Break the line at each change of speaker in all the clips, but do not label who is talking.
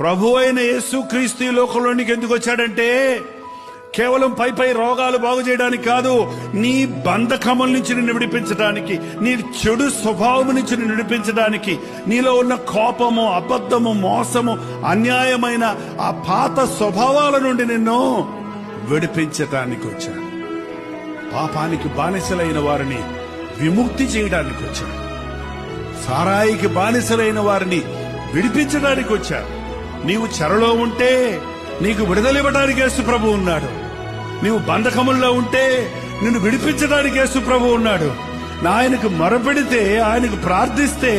ప్రభు అయిన యేసు క్రీస్తు ఈ లోకంలోనికి ఎందుకు వచ్చాడంటే కేవలం పై పై రోగాలు బాగు చేయడానికి కాదు నీ బంధకముల నుంచి నిన్ను విడిపించడానికి నీ చెడు స్వభావం నుంచి నిన్ను విడిపించడానికి నీలో ఉన్న కోపము అబద్ధము మోసము అన్యాయమైన ఆ పాత స్వభావాల నుండి నిన్ను విడిపించటానికి వచ్చాడు. పాపానికి బానిసలైన వారిని విముక్తి చేయడానికి వచ్చాడు. సారాయికి బానిసలైన వారిని విడిపించడానికి వచ్చాడు. నీవు చెరలో ఉంటే నీకు విడుదలివ్వడానికి యేసు ప్రభు ఉన్నాడు. నీవు బంధకముల్లో ఉంటే నిన్ను విడిపించడానికి యేసు ప్రభు ఉన్నాడు. నా ఆయనకు మొరపెడితే ఆయనకు ప్రార్థిస్తే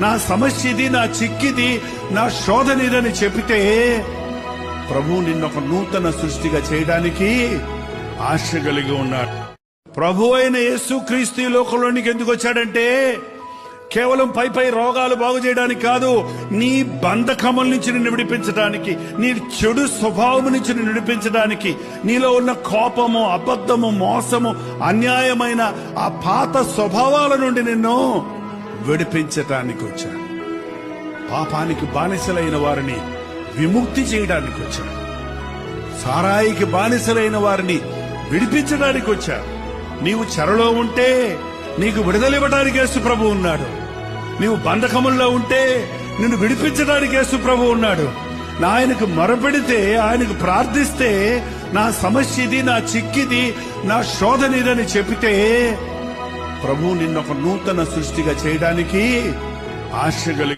నా సమస్య ఇది నా చిక్కిది నా శోధనిదని చెబితే ప్రభు నిన్నొక నూతన సృష్టిగా చేయడానికి ఆశ కలిగి ఉన్నాడు. ప్రభు అయిన యేసు క్రీస్తు లోకంలోనికి ఎందుకు వచ్చాడంటే కేవలం పై పై రోగాలు బాగు చేయడానికి కాదు నీ బంధకముల నుంచి నిన్ను విడిపించడానికి నీ చెడు స్వభావం నుంచి నిన్ను విడిపించడానికి నీలో ఉన్న కోపము అబద్ధము మోసము అన్యాయమైన ఆ పాత స్వభావాల నుండి నిన్ను విడిపించటానికి వచ్చాడు పాపానికి బానిసలైన వారిని విముక్తి చేయడానికి వచ్చాడు సారాయికి బానిసలైన వారిని విడిపించడానికి వచ్చాడు నీవు చెరలో ఉంటే నీకు విడుదలివ్వడానికి యేసు ప్రభు ఉన్నాడు. నీవు బంధకముల్లో ఉంటే నిన్ను విడిపించడానికి యేసు ప్రభు ఉన్నాడు. నా ఆయనకు మొరపెడితే ఆయనకు ప్రార్థిస్తే నా సమస్య ఇది నా చిక్కిది నా శోధన ఇదని చెబితే ప్రభు నిన్నొక నూతన సృష్టిగా చేయడానికి ఆశ కలిగి